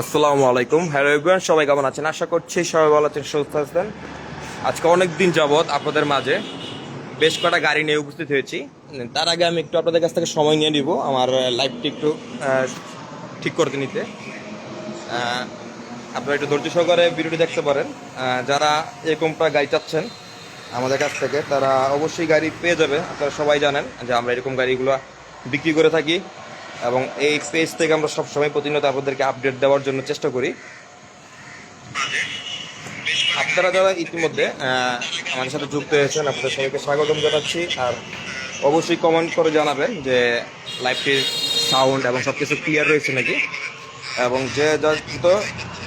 আসসালামু আলাইকুম। Hello everyone সবাই কেমন আছেন? আশা করছি সবাই ভালো আছেন, সুস্থ আছেন। আজকে অনেক দিন যাবৎ আপনাদের মাঝে বেশ কটা গাড়ি নিয়ে উপস্থিত হয়েছি। তার আগে আমি একটু আপনাদের কাছ থেকে সময় নিয়ে নিব, আমার লাইফটি একটু ঠিক করতে নিতে। আপনারা একটু ধৈর্য সহকারে ভিডিওটি দেখতে পারেন। যারা এরকমটা গাড়ি চাচ্ছেন, আমাদের কাছ থেকে, তারা অবশ্যই গাড়ি পেয়ে যাবে। আপনারা সবাই জানেন যে আমরা এরকম গাড়িগুলো বিক্রি করে থাকি। এবং এই পেজ থেকে আমরা সবসময় প্রতিনিয়ত আপনাদেরকে আপডেট দেওয়ার জন্য চেষ্টা করি। আপনারা যারা ইতিমধ্যে আমাদের সাথে যুক্ত হয়েছেন, আপনাদের সবাইকে স্বাগতম জানাচ্ছি। আর অবশ্যই কমেন্ট করে জানাবেন যে লাইভটির সাউন্ড এবং সব কিছু ক্লিয়ার রয়েছে নাকি? এবং যে যত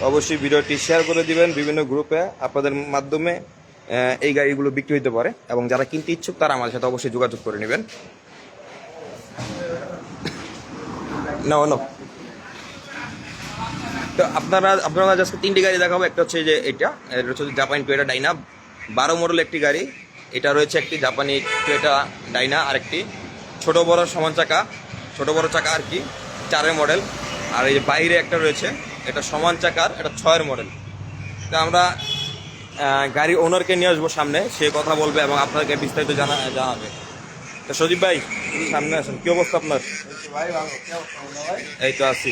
অবশ্যই ভিডিওটি শেয়ার করে দিবেন বিভিন্ন গ্রুপে আপনাদের মাধ্যমে এই গাড়িগুলো বিক্রি হতে পারে এবং যারা কিনতে ইচ্ছুক, তারা আমাদের সাথে অবশ্যই যোগাযোগ করে নেবেন। না না। তো আপনারা আপনারা আজকে তিনটি গাড়ি দেখাবো। একটা হচ্ছে যে এটা এটা হচ্ছে জাপানি টুয়েটা ডাইনা বারো মডেল একটি গাড়ি। এটা রয়েছে একটি জাপানি টুয়েটা ডাইনা আর একটি ছোট, বড়, সমান চাকা। ছোটো, বড় চাকা আর কি, চারের মডেল আর এই যে বাইরে একটা রয়েছে, এটা সমান চাকার, এটা ছয়ের মডেল তো আমরা গাড়ি ওনারকে নিয়ে আসব সামনে, সে কথা বলবে এবং আপনাদেরকে বিস্তারিত জানা জানাবে। তো সজীব ভাই, সামনে আসেন। কী অবস্থা আপনার? এই তো আছি।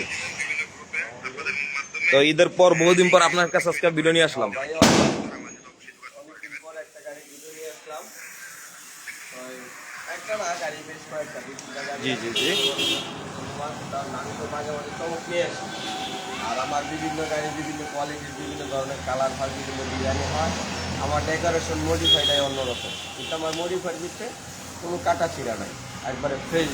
তো ঈদের পর বহুদিন পর আপনার কাছে আজকে ভিডিও নিয়ে আসলাম। জি জি জি। আর আমার বিভিন্ন গাড়ি বিভিন্ন কোয়ালিটির বিভিন্ন ধরনের কালার হয় বিভিন্ন ডিজাইন হয়। আমার ডেকোরেশন মডিফাইটাই অন্যরকম। কিন্তু আমার মডিফাইড দিতে কোনো কাটা ছিঁড়া নাই। একবারে ফ্রেশ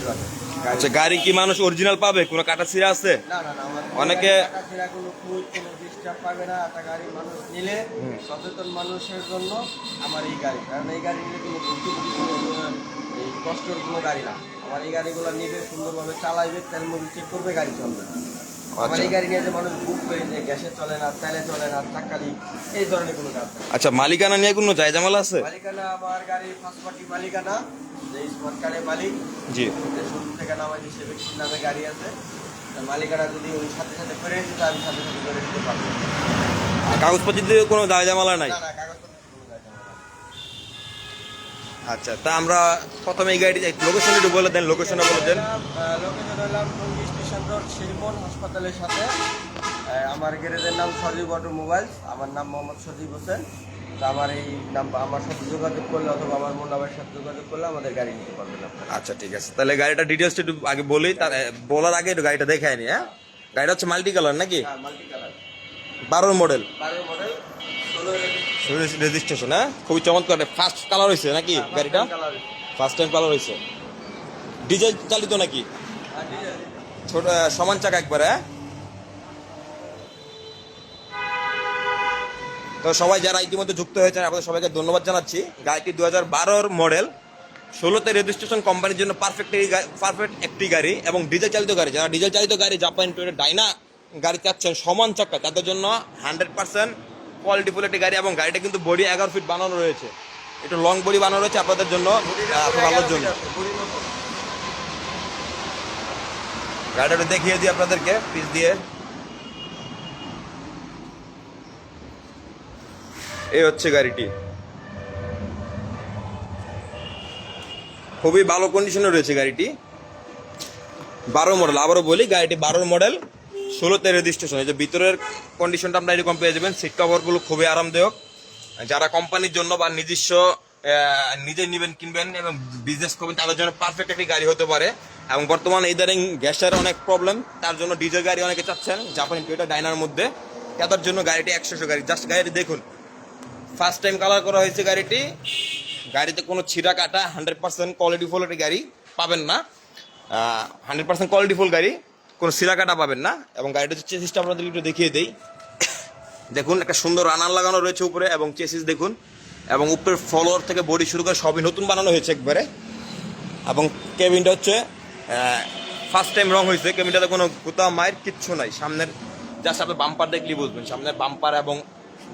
আচ্ছা গাড়ি কি মানুষ অরিজিনাল পাবে? কোনো কাটা ছিঁড়া আছে? না না না অনেকে- কাটা ছিঁড়া কোনো খুঁজ কোনো ডিস্টার্ব পাবে না একটা গাড়ি মানুষ নিলে সচেতন মানুষের জন্য আমার এই গাড়ি। কারণ এই গাড়ি নিলে কোনো এই কষ্টের কোনো গাড়ি না। আমার এই গাড়িগুলো নিবে সুন্দরভাবে চালাইবে তেল মবিল চেক করবে গাড়ি চলবে। আমার আচ্ছা। এই গাড়ি নিয়ে যে মানুষ বুক করে যে গ্যাসে চলে না তেলে চলে না চাকালি এই ধরনের কোনো কাজ আচ্ছা মালিকানা নিয়ে কোনো জায়জামাল আছে? মালিকানা আমার গাড়ি ফার্স্ট পার্টি মালিকানা যে স্মার্ট কার্ডের মালিক জি। শুরু থেকে নামাজি সে ব্যক্তির নামে গাড়ি আছে মালিকানা যদি ওই সাথে সাথে করে দিতে আমি সাথে সাথে করে দিতে পারব। কাগজপত্র কোনো জায়জামালা নাই। আচ্ছা তা আমরা প্রথমে এই গাড়ি লোকেশন একটু বলে দেন লোকেশনে বলে দেন। লোকেশন হলাম টঙ্গী স্টেশন রোড শিরমন হাসপাতালের সাথে। আমার গ্যারেজের নাম সজীব অটোমোবাইলস আমার নাম মোহাম্মদ সজীব হোসেন। তা আমার এই নাম আমার সাথে যোগাযোগ করলে অথবা আমার মোনাবের সাথে যোগাযোগ করলে আমাদের গাড়ি নিতে পারবেন আপনারা আচ্ছা ঠিক আছে। তাহলে গাড়িটা ডিটেলসটা একটু আগে বলি তার বলার আগে একটু গাড়িটা দেখে আনি হ্যাঁ? গাড়িটা হচ্ছে মাল্টি কালার নাকি? হ্যাঁ মাল্টি কালার বারোর মডেল বারো মডেল রেজিস্ট্রেশন হ্যাঁ? খুবই চমৎকার ফার্স্ট কালার হয়েছে নাকি গাড়িটা? ফার্স্ট টাইম কালার হয়েছে। ডিজেল চালিত নাকি? ছোট সমান চাকা একবারে হ্যাঁ? তো সবাই যারা ইতিমধ্যে যুক্ত হয়েছেন, আপনাদের সবাইকে ধন্যবাদ জানাচ্ছি। গাড়িটি দু হাজার বারোর মডেল, ষোলোতে রেজিস্ট্রেশন কোম্পানির জন্য পারফেক্ট পারফেক্ট একটি গাড়ি এবং ডিজেল চালিত গাড়ি। যারা ডিজেল চালিত গাড়ি জাপান টুয়েটে ডাইনা গাড়ি চাচ্ছেন, সমান চাকা তাদের জন্য হান্ড্রেড পার্সেন্ট কোয়ালিটিফুল একটি গাড়ি এবং গাড়িটা কিন্তু বডি এগারো ফিট বানানো রয়েছে। একটু লং বডি বানানো রয়েছে, আপনাদের জন্য ভালোর জন্য। গাড়িটা দেখিয়ে দিই আপনাদেরকে পিস দিয়ে। এই হচ্ছে গাড়িটি। খুবই ভালো কন্ডিশনে রয়েছে গাড়িটি। বারো মডেল আবারও বলি, গাড়িটি বারোর মডেল ষোলোতে রেজিস্ট্রেশন এই যে ভিতরের কন্ডিশনটা আপনারা এরকম পেয়ে যাবেন সিট কভারগুলো খুবই আরামদায়ক। যারা কোম্পানির জন্য বা নিজস্ব নিজে নিবেন, কিনবেন এবং বিজনেস করবেন, তাদের জন্য পারফেক্ট একটি গাড়ি হতে পারে। এবং বর্তমানে ইদারিং গ্যাসের অনেক প্রবলেম তার জন্য ডিজেল গাড়ি অনেকে চাচ্ছেন জাপানি টুয়েটা ডাইনার মধ্যে। তাদের জন্য গাড়িটি একশোশো গাড়ি। জাস্ট গাড়িটি দেখুন ফার্স্ট টাইম কালার করা হয়েছে গাড়িটি। গাড়িতে কোনো ছিঁড়া কাটা হান্ড্রেড পার্সেন্ট কোয়ালিটি ফুল একটি গাড়ি পাবেন না। হান্ড্রেড পার্সেন্ট কোয়ালিটি ফুল গাড়ি, কোনো ছিঁড়া কাটা পাবেন না। এবং গাড়িটা হচ্ছে চেসিসটা আপনাদের একটু দেখিয়ে দেই। দেখুন, একটা সুন্দর রানার লাগানো রয়েছে উপরে এবং চেসিস দেখুন। এবং উপরের ফলোয়ার থেকে বডি শুরু করে সবই নতুন বানানো হয়েছে একবারে। এবং কেবিনটা হচ্ছে ফার্স্ট টাইম রং হয়েছে। কেবিনটাতে কোনো কোথাও মায়ের কিচ্ছু নাই। সামনের জাস্ট আপনার বাম্পার দেখলেই বুঝবেন। সামনের বাম্পার এবং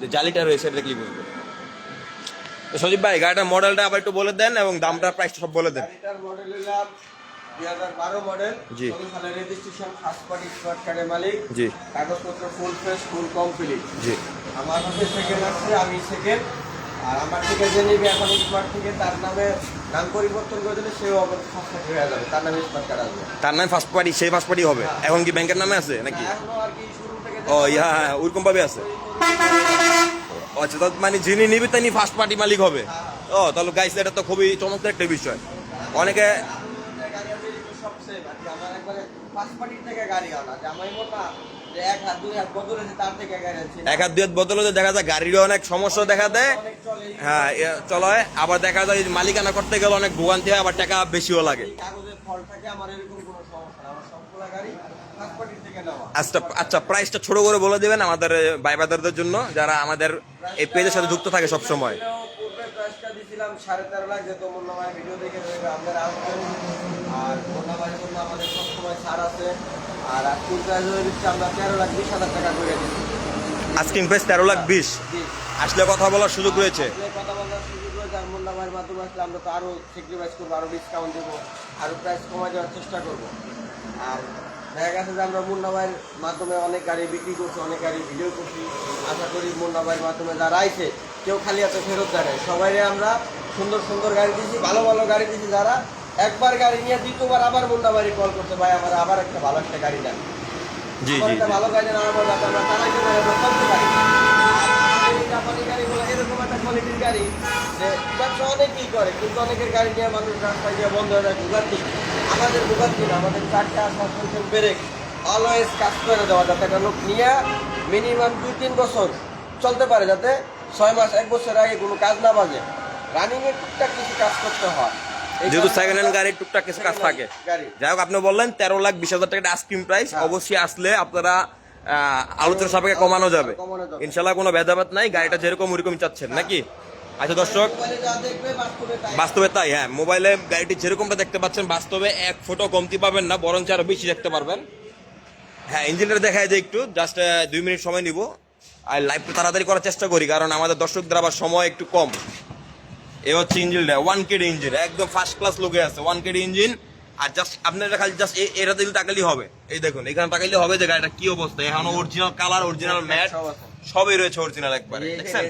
যে জালিটা রয়েছে এটা দেখলেই বুঝবেন। তো সজীব ভাই গাড়িটার মডেলটা আবার একটু বলে দেন এবং দামটা প্রাইসটা সব বলে দেন। গাড়িটার মডেল হলাম দুই হাজার বারো মডেল জি। সালের রেজিস্ট্রেশন ফার্স্ট পার্টি স্মার্ট কার্ডের মালিক। জি। কাগজপত্র ফুল ফ্রেশ ফুল কমপ্লিট জি। আমার হাতে সেকেন্ড আসছে আমি সেকেন্ড আর আমার থেকে যে নিবে এখন স্মার্ট থেকে তার নামে নাম পরিবর্তন করে দিলে সেও আবার ফার্স্ট পার্টি হয়ে যাবে। তার নামে স্মার্ট কার্ড আসবে। তার নামে ফার্স্ট পার্টি সেই ফার্স্ট পার্টি হবে। এখন কি ব্যাংকের নামে আছে নাকি? থেকে ও ইয়া হ্যাঁ ওইরকম ভাবে আছে। আচ্ছা মানে যিনি নিবে তিনি ফার্স্ট পার্টি মালিক হবে। ও, তাহলে গাইস এটা তো খুবই চমৎকার একটা বিষয়। অনেকে দেখা যায় অনেক সমস্যা দেখা দেয়। হ্যাঁ আবার দেখা যায় মালিকানা করতে গেলে অনেক ভোগান্তি হয়, আবার টাকা বেশিও লাগে ফার্স্ট পার্টির থেকে নেওয়া আচ্ছা আচ্ছা প্রাইসটা ছোট করে বলে দেবেন আমাদের ভাই বাদারদের জন্য যারা আমাদের এই পেজের সাথে যুক্ত থাকে সব সময় আস্কিং প্রাইস তেরো লাখ বিশ আসলে কথা বলার সুযোগ রয়েছে। কথা বলার সুযোগ রয়েছে আর মুন্নামায়ের মাধ্যমে আসলে আমরা তো আরও স্যাক্রিফাইস করব আরও ডিসকাউন্ট দেবো আরও প্রাইস কমায় দেওয়ার চেষ্টা করব। আর দেখা গেছে যে আমরা মুন্নাবাইয়ের মাধ্যমে অনেক গাড়ি বিক্রি করছি অনেক গাড়ি ভিডিও করছি। আশা করি মুন্নাবাইয়ের মাধ্যমে যারা আইছে কেউ খালি হাতে ফেরত যায় নাই। সবাই আমরা সুন্দর সুন্দর গাড়ি দিয়েছি ভালো ভালো গাড়ি দিয়েছি যারা। একবার গাড়ি নিয়ে দ্বিতীয়বার আবার মুন্নাবাড়ি কল করতে ভাই আমার আবার একটা ভালো একটা গাড়ি দেন। জি জি ভালো গাড়ি না আমার যাতে আমরা চালাইতে পারি আমরা চলতে পারি। জাপানি গাড়িগুলো এরকম একটা কোয়ালিটির গাড়ি যে ব্যবসা অনেকেই করে কিন্তু অনেকের গাড়ি নিয়ে মানুষ রাস্তায় গিয়ে বন্ধ হয়ে যায় ভুগান্তি আমাদের ভুগান্তি না আমাদের চারটা সাসপেনশন ব্রেক অলওয়েজ কাজ করে দেওয়া যাতে একটা লোক নিয়ে মিনিমাম দুই তিন বছর চলতে পারে যাতে ছয় মাস এক বছর আগে কোনো কাজ না বাজে। রানিং এর টুকটাক কিছু কাজ করতে হয়। যেহেতু সেকেন্ড হ্যান্ড গাড়ির টুকটাক কিছু কাজ থাকে। যাই হোক আপনি বললেন তেরো লাখ বিশ হাজার টাকা আইসক্রিম প্রাইস হ্যাঁ। অবশ্যই আসলে আপনারা আলোচনা সাপেক্ষে কমানো যাবে। কমানো যাবে। ইনশাল্লাহ কোনো ভেদাভেদ নাই গাড়িটা যেরকম ওরকম চাচ্ছেন নাকি? আচ্ছা দর্শক, বাস্তবে তাই হ্যাঁ মোবাইলে গাড়িটি যেরকমটা দেখতে পাচ্ছেন, বাস্তবে এক ফটো কমতি পাবেন না, বরঞ্চ আরও বেশি দেখতে পারবেন। হ্যাঁ ইঞ্জিনটা দেখায় যে একটু জাস্ট দুই মিনিট সময় নিব। আর লাইভটা তাড়াতাড়ি করার চেষ্টা করি, কারণ আমাদের দর্শকদের আবার সময় একটু কম। এ হচ্ছে ইঞ্জিনটা ওয়ান কেডি ইঞ্জিন একদম ফার্স্ট ক্লাস লোকে আছে ওয়ান কেডি ইঞ্জিন আর জাস্ট আপনারা খালি জাস্ট এটা দিলে তাকালেই হবে, এই দেখুন, এখানে তাকাইলে হবে যে গাড়িটা কি অবস্থা, এখন অরিজিনাল কালার অরিজিনাল ম্যাট। সবই রয়েছে অরিজিনাল একবারে দেখছেন?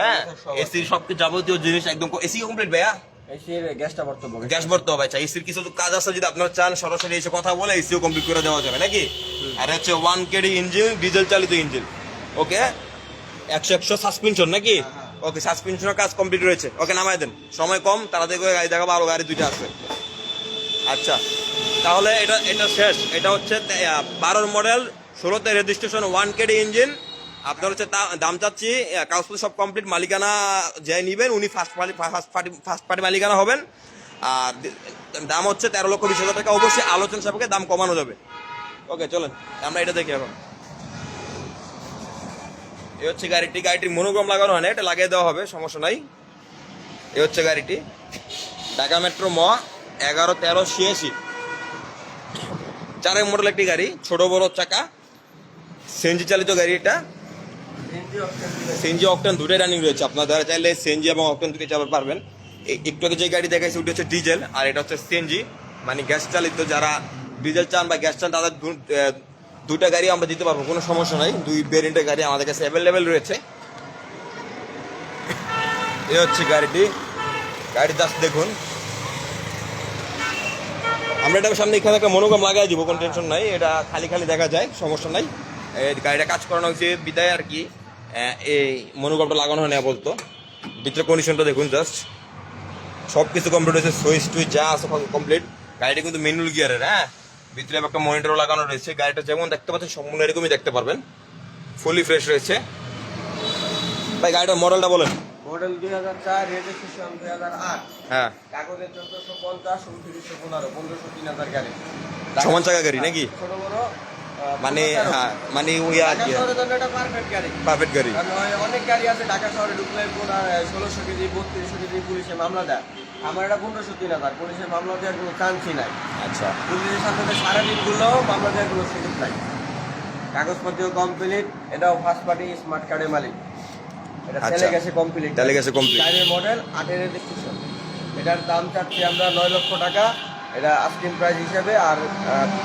হ্যাঁ সব। এসির সবকিছু যাবতীয় জিনিস একদম এসি কমপ্লিট ভাইয়া? গ্যাস ভরতে হবে। আচ্ছা এসির কিছু কাজ আছে যদি আপনারা চান সরাসরি এসে কথা বলে এসিও কমপ্লিট করে দেওয়া যাবে নাকি? আর হচ্ছে ওয়ান কেডি ইঞ্জিন ডিজেল চালিত ইঞ্জিন ওকে একশো একশো সাসপেনশন নাকি? ওকে সাসপেনশনের কাজ কমপ্লিট রয়েছে। ওকে নামায় দেন। সময় কম তাড়াতাড়ি করে গাড়ি দেখাবো আরও গাড়ি দুইটা আছে আচ্ছা তাহলে এটা এটা শেষ। এটা হচ্ছে বারোর মডেল ষোলোতে রেজিস্ট্রেশন ওয়ান কেডি ইঞ্জিন আপনার হচ্ছে দাম চাচ্ছি কাগজপত্র সব কমপ্লিট মালিকানা যে নিবেন, উনি first party first party first party মালিকানা হবেন। আর দাম হচ্ছে তেরো লক্ষ বিশ হাজার টাকা। অবশ্যই আলোচনা সাপেক্ষে দাম কমানো যাবে। ওকে, চলেন, আমরা এটা দেখি এখন। এ হচ্ছে গাড়িটি, গাড়িটির মনোগ্রাম লাগানো হয় না, এটা লাগিয়ে দেওয়া হবে, সমস্যা নাই। এ হচ্ছে গাড়িটি। ঢাকা মেট্রো ম, এগারো, তেরো, ছিয়াশি। চারের মডেল একটি গাড়ি, ছোট বড় চাকা। সিএনজি চালিত গাড়ি এটা। দিলে অকটেন দুটোই রানিং রয়েছে। আপনার দ্বারা চাইলে সিএনজি এবং অকটেন দুটোই চালাতে পারবেন। একটু আগে যে গাড়ি দেখাইছে ওটা হচ্ছে ডিজেল আর এটা হচ্ছে সিএনজি মানে গ্যাস চালিত যারা ডিজেল চান বা গ্যাস চান তাদের দু- আহ, দুইটা গাড়ি আমরা দিতে পারব কোনো সমস্যা নাই। দুই ভেরিয়েন্টের গাড়ি আমাদের কাছে অ্যাভেলেবেল রয়েছে। এ হচ্ছে গাড়িটি। গাড়ি জাস্ট দেখুন। আমরা এটা সামনে এখানে একটা মনোগ্রাম লাগাই দিব কোনো টেনশন নাই। এটা খালি খালি দেখা যায় সমস্যা নাই। গাড়িটা কাজ করানো হয়েছে বিদায় আর কি। এই মনোগ্রামটা লাগানো হয় না বলতো ভিতরে কন্ডিশনটা দেখুন জাস্ট সব কিছু কমপ্লিট হয়েছে সুইচ টুইচ যা আছে কমপ্লিট গাড়িটা কিন্তু ম্যানুয়াল গিয়ারের হ্যাঁ? ভিতরে একটা মনিটরও লাগানো রয়েছে। গাড়িটা যেমন দেখতে পাচ্ছেন সম্পূর্ণ এরকমই দেখতে পারবেন। ফুলি ফ্রেশ রয়েছে। ভাই গাড়িটার মডেলটা বলেন। মডেল দুই হাজার চার রেজিস্ট্রেশন দুই হাজার আট। হ্যাঁ। কাগজে চোদ্দশো পঞ্চাশ উনত্রিশশো পনেরো পনেরোশো তিন হাজার গাড়ি সমান চাকা গাড়ি নাকি? ছোট বড়। মানে হ্যাঁ মানে ওই আর কি পারফেক্ট গাড়ি। অনেক গাড়ি আছে ঢাকা শহরে ঢুকলে ষোলোশো কেজি বত্রিশশো কেজি পুলিশে মামলা দেয়। আমার এটা পনেরোশো তিন হাজার। পুলিশে মামলা দেওয়ার কোনো চান্সই নাই। আচ্ছা। পুলিশের সাথে সারাদিনগুলো মামলা দেওয়ার কোনো সুযোগ নাই। কাগজপত্রও কমপ্লিট এটাও ফার্স্ট পার্টি স্মার্ট কার্ডের মালিক। এটা। চলে গেছে কমপ্লিট চলে গেছে complete। গাড়ির মডেল আটের এটার দাম চাচ্ছি আমরা নয় লক্ষ টাকা। এটা আস্কিং প্রাইস হিসেবে আর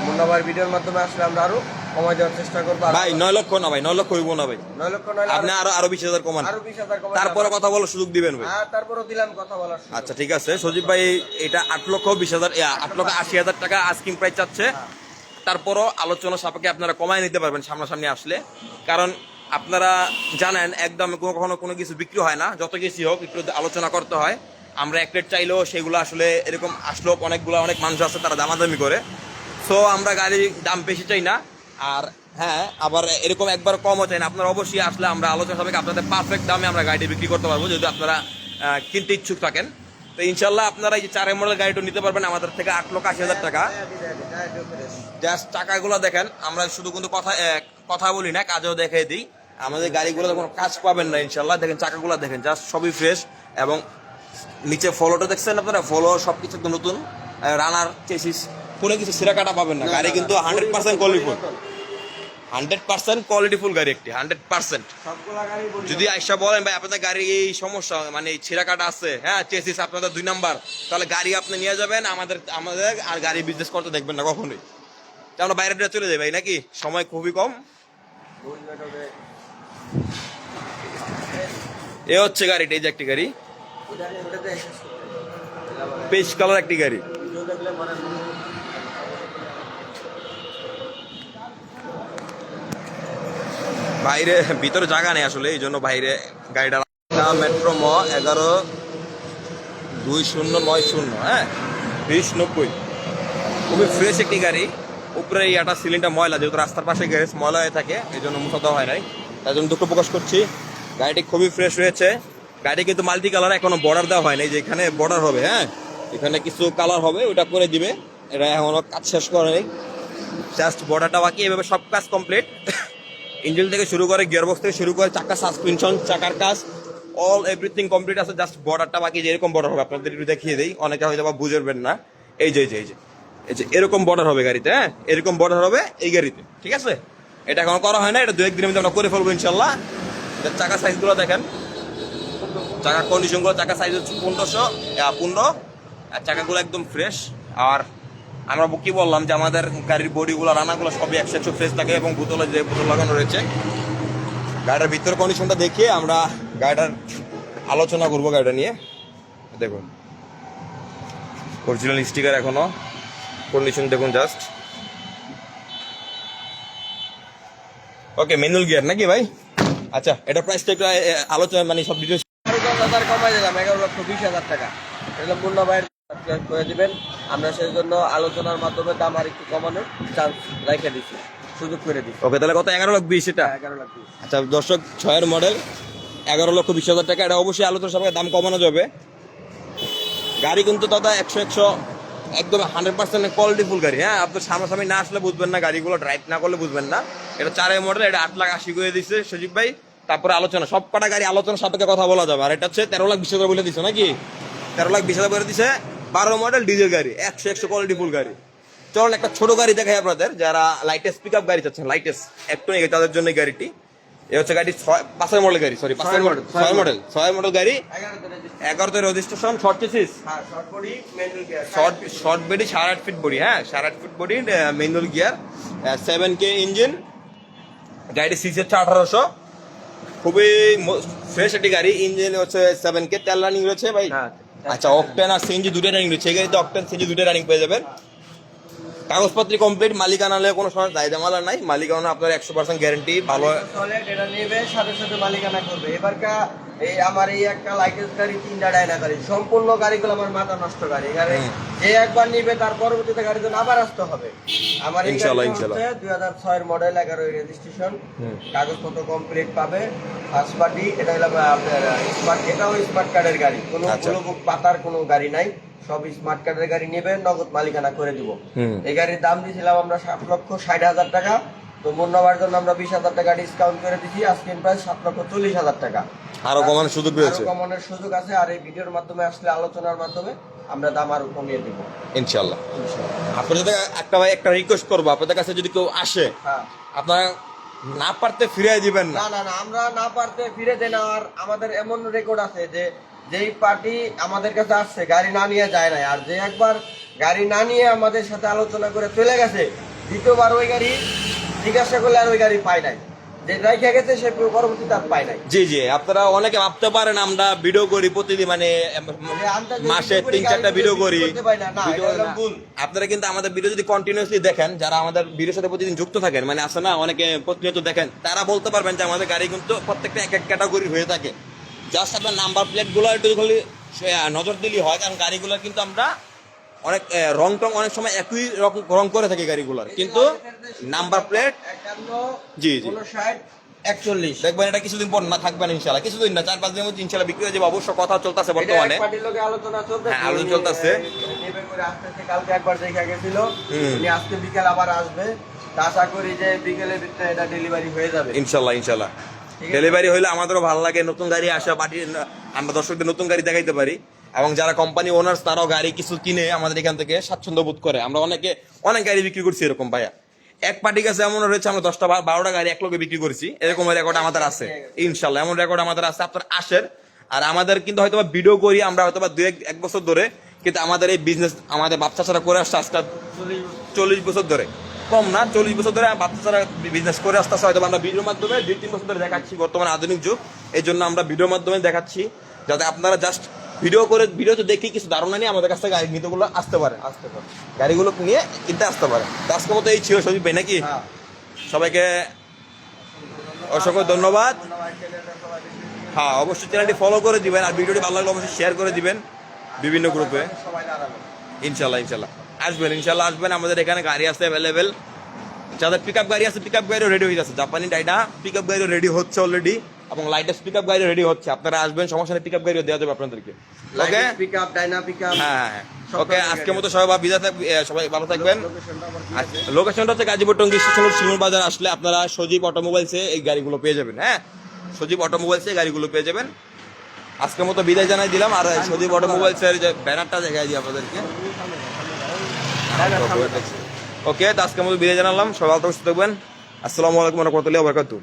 মুন্নাবার ভিডিওর মাধ্যমে আসলে আমরা আরও কমাই দেওয়ার চেষ্টা করব। ভাই নয় লক্ষ না ভাই নয় লক্ষ হইব না ভাই। নয় লক্ষ নয় আপনি আরও আরও বিশ হাজার কমান। আরও বিশ হাজার তারপরে কথা বলার সুযোগ দিবেন ভাই। আর তারপরও দিলাম কথা বলার সুযোগ। আচ্ছা ঠিক আছে। সজীব ভাই এটা আট লক্ষ বিশ হাজার আট লক্ষ আশি হাজার টাকা আস্কিং প্রাইস চাচ্ছে। তারপরও আলোচনা সাপেক্ষে আপনারা কমায় নিতে পারবেন সামনাসামনি আসলে। কারণ আপনারা জানেন একদম কোনো কখনো কোনো কিছু বিক্রি হয় না। যত কিছু হোক একটু আলোচনা করতে হয়। আমরা এক প্লেট চাইলেও সেগুলো আসলে এরকম আসলো, অনেকগুলো অনেক মানুষ আছে, তারা দামাদামি করে। সো আমরা গাড়ির দাম বেশি চাই না। আর হ্যাঁ আবার এরকম একবার কমও চাই না। আপনারা অবশ্যই আসলে আমরা আলোচনা সাপেক্ষে আপনাদের পারফেক্ট দামে আমরা গাড়িটি বিক্রি করতে পারব, যদি আপনারা কিনতে ইচ্ছুক থাকেন। তো ইনশাল্লাহ আপনারা এই যে চারের মডেল গাড়িটা নিতে পারবেন, আমাদের থেকে আট লক্ষ আশি হাজার টাকা। জাস্ট টাকাগুলো দেখেন, আমরা শুধু কিন্তু কথা কথা বলি না, কাজেও দেখাই দিই। আমাদের গাড়িগুলো কোনো কাজ পাবেন না ইনশাল্লাহ দেখেন, চাকাগুলো দেখেন জাস্ট সবই ফ্রেশ এবং নিচে ফলোটা দেখছেন আপনারা? ফলো সব কিছু একদম নতুন। রানার চেসিস কোনো কিছু সিরা কাটা পাবেন না। গাড়ি কিন্তু hundred percent qualityful hundred percent qualityful গাড়ি একটি হান্ড্রেড পার্সেন্ট গাড়ি যদি আইসা বলেন ভাই আপনাদের গাড়ি এই সমস্যা মানে ছেঁড়া কাটা আছে হ্যাঁ চেসিস আপনাদের দুই নাম্বার তাহলে গাড়ি আপনি নিয়ে যাবেন আমাদের আমাদের আর গাড়ি বিজনেস করতে দেখবেন না কখনোই। তা আমরা বাইরে চলে যাই ভাই নাকি? সময় খুবই কম। এ হচ্ছে গাড়িটা এই যে একটি গাড়ি। পেস্ট কালার একটি গাড়ি। বাইরে, ভিতরে জায়গা নেই আসলে, এই জন্য বাইরে গাড়িটা মেট্রো ম এগারো দুই শূন্য নয় শূন্য হ্যাঁ? বিশ নব্বই। খুবই ফ্রেশ একটি গাড়ি। উপরে একটা সিলিন্ডার ময়লা, যেহেতু রাস্তার পাশে গ্যারেজ ময়লা হয়ে থাকে, এই জন্য দেওয়া হয় নাই। তাই জন্য দুঃখ প্রকাশ করছি। গাড়িটি খুবই ফ্রেশ রয়েছে গাড়ি কিন্তু মাল্টি কালার এখনও বর্ডার দেওয়া হয়নি যে এখানে বর্ডার হবে হ্যাঁ? এখানে কিছু কালার হবে, ওটা করে দিবে। এটা এখনও কাজ শেষ করে নেই। জাস্ট বর্ডারটা বাকি, এভাবে সব কাজ কমপ্লিট ইঞ্জিন থেকে শুরু করে গিয়ারবক্স থেকে শুরু করে, চাকা সাসপেনশন চাকার কাজ অল এভরিথিং কমপ্লিট আছে জাস্ট বর্ডারটা বাকি যে এরকম বর্ডার হবে, আপনাদের একটু দেখিয়ে দিই। অনেকে হয়তো বা বুঝবেন না। এই যে এই যে এই যে এই যে, এরকম বর্ডার হবে গাড়িতে হ্যাঁ? এরকম বর্ডার হবে এই গাড়িতে, ঠিক আছে? এটা এখন করা হয় না, এটা দু একদিনের মধ্যে আমরা করে ফেলব ইনশাল্লাহ। চাকা সাইজগুলো দেখেন। চাকা কন্ডিশনগুলো চাকা সাইজ হচ্ছে পনেরোশো পনেরো। আর চাকাগুলো একদম ফ্রেশ আর আমরা কি বললাম যে আমাদের গাড়ির বডিগুলো রানাগুলো সবই একশো একশো ফ্রেশ থাকে এবং বোতলে যে বোতল লাগানো রয়েছে। গাড়িটার ভিতর কন্ডিশনটা দেখিয়ে আমরা গাড়িটার আলোচনা করব গাড়িটা নিয়ে। দেখুন। অরিজিনাল স্টিকার এখনও। কন্ডিশন দেখুন জাস্ট ওকে ম্যানুয়াল গিয়ার নাকি ভাই? আচ্ছা এটা প্রাইসটা একটু আলোচনা মানে সব ডিটেলস হাজার কমাই দিলাম এগারো লক্ষ বিশ হাজার টাকা। এটা পূর্ণ ভাইয়ের করে দিবেন। আমরা সেই জন্য আলোচনার মাধ্যমে দাম আর একটু কমানোর চান্স রেখে দিচ্ছি সুযোগ করে দিচ্ছি ওকে তাহলে কত? এগারো লাখ বিশ এটা? এগারো লাখ বিশ। আচ্ছা দর্শক ছয়ের মডেল এগারো লক্ষ বিশ হাজার টাকা। এটা অবশ্যই আলোচনার সাপেক্ষে দাম কমানো যাবে। গাড়ি কিন্তু দাদা একশো একশো একদম হান্ড্রেড পার্সেন্ট কোয়ালিটিফুল গাড়ি। হ্যাঁ আপনার সামনাসামনি না আসলে বুঝবেন না গাড়িগুলো ড্রাইভ না করলে বুঝবেন না। এটা চারের মডেল এটা আট লাখ আশি করে দিচ্ছে সজীব ভাই। তারপরে আলোচনা সব কটা গাড়ি আলোচনা সাপেক্ষে কথা বলা যাবে। আর এটা হচ্ছে তেরো লাখ বিশ হাজার বলে দিচ্ছে নাকি? তেরো লাখ বিশ হাজার করে দিচ্ছে বারো মডেল ডিজেল গাড়ি একশো একশো কোয়ালিটিফুল গাড়ি। চলুন একটা ছোট গাড়ি দেখাই আপনাদের যারা লাইটেস্ট পিক আপ গাড়ি চাচ্ছেন লাইটেস্ট একটু নেই তাদের জন্য এই গাড়িটি। এ হচ্ছে গাড়ি ছয় পাঁচের মডেল গাড়ি সরি পাঁচের মডেল ছয় মডেল ছয় মডেল গাড়ি। এগারোতে রেজিস্ট্রেশন শর্ট চেসিস হ্যাঁ short body short short body সাড়ে আট ফিট বডি হ্যাঁ সাড়ে আট feet body manual gear seven K engine গাড়ি সিসি হচ্ছে আঠারোশো। খুবই ফ্রেশ একটি গাড়ি ইঞ্জিন হচ্ছে সেভেন কে তেল রানিং রয়েছে ভাই। হ্যাঁ। আচ্ছা অকটেন আর সিএনজি দুটো রানিং রয়েছে এই গাড়িতে অকটেন সিএনজি দুটো রানিং পেয়ে যাবেন। কাগজপত্র কমপ্লিট মালিকানা হলে কোনো সময় দায় জামালা নাই। মালিকানা আপনার একশো পার্সেন্ট গ্যারেন্টি ভালো সাথে সাথে মালিকানা করবে। এবার কা এই আমার এই একটা লাইসেন্স গাড়ি তিনটা ডায়না গাড়ি সম্পূর্ণ গাড়িগুলো আমার মাথা নষ্ট গাড়ি। গাড়ি যে একবার নিবে তার পরবর্তীতে জন্য আবার আসতে হবে। আমার এই গাড়ি দুই হাজার ছয়ের মডেল এগারো রেজিস্ট্রেশন। কাগজপত্র কমপ্লিট পাবে। ফার্স্ট পার্টি এটা হলো আপনার স্মার্ট এটাও স্মার্ট কার্ডের গাড়ি। কোনো আচ্ছা। কোনো পাতার কোনো গাড়ি নাই। সব স্মার্ট কার্ডের গাড়ি নেবে নগদ মালিকানা করে দিব। এই গাড়ির দাম দিয়েছিলাম আমরা সাত লক্ষ ষাট হাজার টাকা। তো মূল্যবার জন্য আমরা বিশ হাজার টাকা ডিসকাউন্ট করে দিচ্ছি আজকে প্রায় সাত লক্ষ চল্লিশ হাজার টাকা। আরও কমানোর সুযোগ রয়েছে। কমানোর সুযোগ আছে। আর এই ভিডিওর মাধ্যমে আসলে আলোচনার মাধ্যমে আমরা দাম আরও কমিয়ে দিব। ইনশাল্লাহ আপনার সাথে একটা ভাই একটা রিকোয়েস্ট করব। আপনাদের কাছে যদি কেউ আসে হ্যাঁ। আপনারা না পারতে ফিরিয়ে দিবেন না। না না না আমরা না পারতে ফিরে দেন আর আমাদের এমন রেকর্ড আছে যে যেই পার্টি আমাদের কাছে আসছে গাড়ি না নিয়ে যায় না আর যে একবার গাড়ি না নিয়ে আমাদের সাথে আলোচনা করে চলে গেছে দ্বিতীয়বার ওই গাড়ি জিজ্ঞাসা করলে আর ওই গাড়ি পায় নাই। জি জি আপনারা অনেকে ভাবতে পারেন আমরা ভিডিও করি প্রতিদিন মানে মাসে তিন চারটা ভিডিও করি। আপনারা কিন্তু আমাদের ভিডিও যদি কন্টিনিউসলি দেখেন যারা আমাদের ভিডিওর সাথে প্রতিদিন যুক্ত থাকেন মানে আসে না অনেকে প্রতিনিয়ত দেখেন তারা বলতে পারবেন যে আমাদের গাড়ি কিন্তু প্রত্যেকটা এক এক ক্যাটাগরি হয়ে থাকে। জাস্ট আপনার নাম্বার প্লেটগুলো একটু খালি নজর দিলেই হয় কারণ গাড়িগুলো কিন্তু আমরা অনেক রং টং অনেক সময় একই রকম রং করে থাকে গাড়িগুলোর। কিন্তু নাম্বার প্লেট জি, জি। একচল্লিশ। দেখবেন এটা কিছুদিন পর না থাকবেন ইনশাল্লাহ কিছুদিন না চার পাঁচ দিনের মধ্যে ইনশাল্লাহ বিক্রি হয়ে যাবে। অবশ্য কথা চলতেছে বর্তমানে। আলোচনা চলতেছে। হ্যাঁ, আলোচনা চলতেছে। কালকে একবার দেখা গেছিল আজকে বিকেল আবার আসবে। আশা করি যে বিকেলের ভিতরে এটা ডেলিভারি হয়ে যাবে। ইনশাল্লাহ ইনশাল্লাহ ডেলিভারি হইলে আমাদেরও ভালো লাগে। নতুন গাড়ি আসা পার্টি আমরা দর্শকদের নতুন গাড়ি দেখাইতে পারি। এবং যারা কোম্পানি ওনার্স তারাও গাড়ি কিছু কিনে আমাদের এখান থেকে স্বাচ্ছন্দ্য বোধ করে। আমরা অনেকে, অনেক গাড়ি বিক্রি করছি এরকম, ভাইয়া। এক পার্টি কাছে এমন রয়েছে, আমরা দশটা বারোটা গাড়ি এক লোকে বিক্রি করেছি। এরকম রেকর্ড আমাদের আছে, ইনশাল্লাহ। এমন রেকর্ড আমাদের আছে, আপনার আসেন আর আমাদের কিন্তু হয়তো ভিডিও করি, আমরা হয়তো দু এক বছর ধরে, কিন্তু আমাদের এই বিজনেস আমাদের বাচ্চা ছাড়া করে আসছে আজকাল চল্লিশ বছর ধরে। কম না, চল্লিশ বছর ধরে বাচ্চা ছাড়া বিজনেস করে আসতে হয়তো আমরা ভিডিওর মাধ্যমে দুই, তিন বছর ধরে দেখাচ্ছি বর্তমানে আধুনিক যুগ। এই জন্য আমরা ভিডিওর মাধ্যমে দেখাচ্ছি, যাতে আপনারা জাস্ট ভিডিও করে ভিডিও তো দেখি কিছু ধারণা নিয়ে আমাদের কাছ থেকে গাড়ি নিতেগুলো আসতে পারে। আসতে পারে। গাড়িগুলো নিয়ে কিনতে আসতে পারে। তো আজকের মতো এই ছিল সজীব ভাই নাকি? হ্যাঁ। সবাইকে অসংখ্য ধন্যবাদ। হ্যাঁ অবশ্যই চ্যানেলটি ফলো করে দিবেন আর ভিডিওটি ভালো লাগলে অবশ্যই শেয়ার করে দিবেন বিভিন্ন গ্রুপে ইনশাল্লাহ ইনশাল্লাহ আসবেন ইনশাল্লাহ আসবেন। আমাদের এখানে গাড়ি আছে অ্যাভেলেবেল যাদের পিক আপ গাড়ি আছে পিক আপ গাড়িও রেডি হয়ে যাচ্ছে। জাপানি ডাইডা পিক আপ গাড়িও রেডি হচ্ছে অলরেডি এবং লাইটেস্ট পিক আপ গাড়িও রেডি হচ্ছে। আপনারা আসবেন সমস্যা নেই পিক আপ গাড়িও দেওয়া যাবে আপনাদেরকে। Okay pick up Dyna pick up হ্যাঁ ওকে আজকের মতো সবাই বিদায় সবাই ভালো থাকবেন। লোকেশনটা হচ্ছে গাজীপুর টঙ্গী স্টেশন শিমুল বাজার। আসলে আপনারা সজীব অটোমোবাইলসে এই গাড়িগুলো পেয়ে যাবেন হ্যাঁ? সজীব অটোমোবাইলসে গাড়িগুলো পেয়ে যাবেন। আজকের মতো বিদায় জানাই দিলাম। আর সজীব অটোমোবাইলসের যে ব্যানারটা দেখাই দিই আপনাদেরকে। ওকে তো আজকের মতো বিদায় জানালাম। সবাই ভালো থাকবেন আসসালামু আলাইকুম রহমতুল্লাহ বরকাতু